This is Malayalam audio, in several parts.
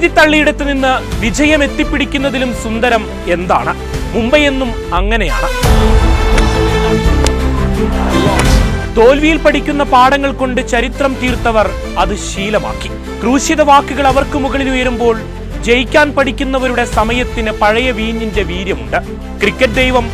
എഴുതിത്തള്ളിയിടത്ത് നിന്ന് വിജയം എത്തിപ്പിടിക്കുന്നതിലും സുന്ദരം എന്താണ്? മുംബൈ എന്നും അങ്ങനെയാണ്. തോൽവിയിൽ പഠിക്കുന്ന പാഠങ്ങൾ കൊണ്ട് ചരിത്രം തീർത്തവർ അത് ശീലമാക്കി. ക്രൂശിത വാക്കുകൾ അവർക്ക് മുകളിൽ ഉയരുമ്പോൾ ജയിക്കാൻ പഠിക്കുന്നവരുടെ സമയത്തിന് പഴയ വീഞ്ഞിന്റെ വീര്യമുണ്ട്. ക്രിക്കറ്റ് ദൈവം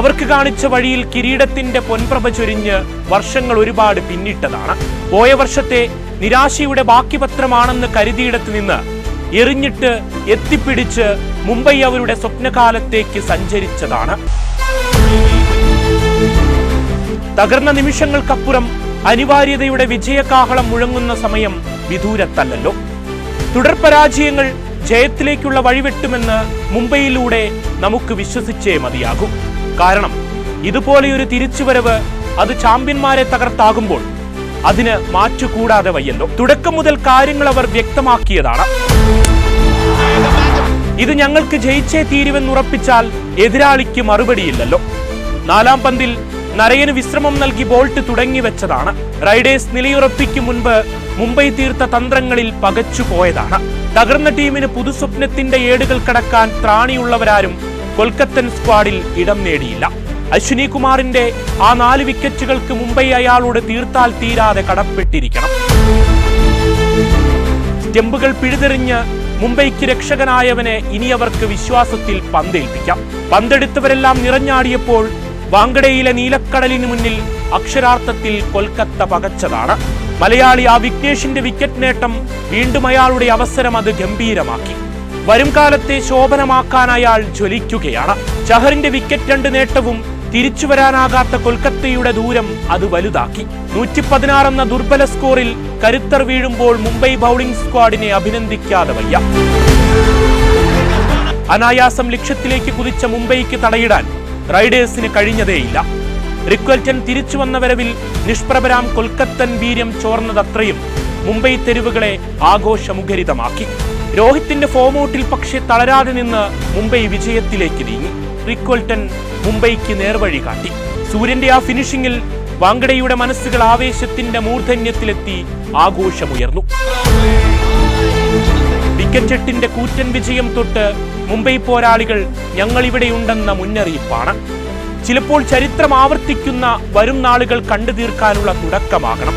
അവർക്ക് കാണിച്ച വഴിയിൽ കിരീടത്തിന്റെ പൊൻപ്രഭ ചൊരിഞ്ഞ് വർഷങ്ങൾ ഒരുപാട് പിന്നിട്ടതാണ്. പോയ വർഷത്തെ നിരാശയുടെ ബാക്കി പത്രമാണെന്ന് കരുതിയിടത്ത് നിന്ന് എറിഞ്ഞിട്ട് എത്തിപ്പിടിച്ച് മുംബൈ അവരുടെ സ്വപ്നകാലത്തേക്ക് സഞ്ചരിച്ചതാണ്. തകർന്ന നിമിഷങ്ങൾക്കപ്പുറം അനിവാര്യതയുടെ വിജയകാഹളം മുഴങ്ങുന്ന സമയം വിദൂരത്തല്ലല്ലോ. തുടർ പരാജയങ്ങൾ ജയത്തിലേക്കുള്ള വഴിവെട്ടുമെന്ന് മുംബൈയിലൂടെ നമുക്ക് വിശ്വസിച്ചേ മതിയാകും. കാരണം ഇതുപോലെയൊരു തിരിച്ചുവരവ് അത് ചാമ്പ്യന്മാരെ തകർത്താകുമ്പോൾ അതിന് മാറ്റുകൂടാതെ വയ്യല്ലോ. തുടക്കം മുതൽ കാര്യങ്ങൾ അവർ വ്യക്തമാക്കിയതാണ്. ഇത് ഞങ്ങൾക്ക് ജയിച്ചേ തീരുവെന്നുറപ്പിച്ചാൽ എതിരാളിക്ക് മറുപടിയില്ലല്ലോ. നാലാം പന്തിൽ നരയന് വിശ്രമം നൽകി ബോൾട്ട് തുടങ്ങി വെച്ചതാണ്. റൈഡേഴ്സ് നിലയുറപ്പിക്കു മുൻപ് മുംബൈ തീർത്ത തന്ത്രങ്ങളിൽ പകച്ചു പോയതാണ്. തകർന്ന ടീമിന് പുതുസ്വപ്നത്തിന്റെ ഏടുകൾ കടക്കാൻ ത്രാണിയുള്ളവരാരും കൊൽക്കത്തൻ സ്ക്വാഡിൽ ഇടം നേടിയില്ല. അശ്വിനി കുമാറിന്റെ ആ നാല് വിക്കറ്റുകൾക്ക് മുംബൈ അയാളോട് തീർത്താൽ തീരാതെ കടപ്പെട്ടിരിക്കണം. സ്റ്റെമ്പുകൾ പിഴുതെറിഞ്ഞ് മുംബൈക്ക് രക്ഷകനായവനെ ഇനി അവർക്ക് വിശ്വാസത്തിൽ പന്തേൽപ്പിക്കാം. പന്തെടുത്തവരെല്ലാം നിറഞ്ഞാടിയപ്പോൾ വാങ്കടയിലെ നീലക്കടലിന് മുന്നിൽ അക്ഷരാർത്ഥത്തിൽ കൊൽക്കത്ത പകച്ചതാണ്. മലയാളി ആ വിഘ്നേഷിന്റെ വിക്കറ്റ് നേട്ടം വീണ്ടും അയാളുടെ അവസരം അത് ഗംഭീരമാക്കി. വരും കാലത്തെ ശോഭനമാക്കാൻ അയാൾ ജ്വലിക്കുകയാണ്. ചഹറിന്റെ വിക്കറ്റ് രണ്ട് നേട്ടവും തിരിച്ചു വരാനാകാത്ത കൊൽക്കത്തയുടെ ദൂരം അത് വലുതാക്കി. നൂറ്റി പതിനാറ് എന്ന ദുർബല സ്കോറിൽ കരുത്തർ വീഴുമ്പോൾ മുംബൈ ബൗളിംഗ് സ്ക്വാഡിനെ അഭിനന്ദിക്കാതെ വയ്യ. അനായാസം ലക്ഷ്യത്തിലേക്ക് കുതിച്ച മുംബൈക്ക് തടയിടാൻ റൈഡേഴ്സിന് കഴിഞ്ഞതേയില്ല. റിക്വൽറ്റൻ തിരിച്ചു വന്ന വരവിൽ നിഷ്പ്രഭരാം കൊൽക്കത്തൻ വീര്യം ചോർന്നതത്രയും മുംബൈ തെരുവുകളെ ആഘോഷമുഖരിതമാക്കി. രോഹിത്തിന്റെ ഫോമൗട്ടിൽ പക്ഷേ തളരാതെ നിന്ന് മുംബൈ വിജയത്തിലേക്ക് നീങ്ങി. റിക്വൽട്ടൻ മുംബൈക്ക് നേർവഴി കാട്ടി. സൂര്യന്റെ ആ ഫിനിഷിംഗിൽ വാങ്കഡയുടെ മനസ്സുകൾ ആവേശത്തിന്റെ മൂർധന്യത്തിലെത്തി ആഘോഷമുയർന്നു. വിക്കറ്റെട്ടിന്റെ കൂറ്റൻ വിജയം തൊട്ട് മുംബൈ പോരാളികൾ ഞങ്ങളിവിടെയുണ്ടെന്ന മുന്നറിയിപ്പാണ്. ചിലപ്പോൾ ചരിത്രം ആവർത്തിക്കുന്ന വരും നാളുകൾ കണ്ടു തീർക്കാനുള്ള തുടക്കമാകണം.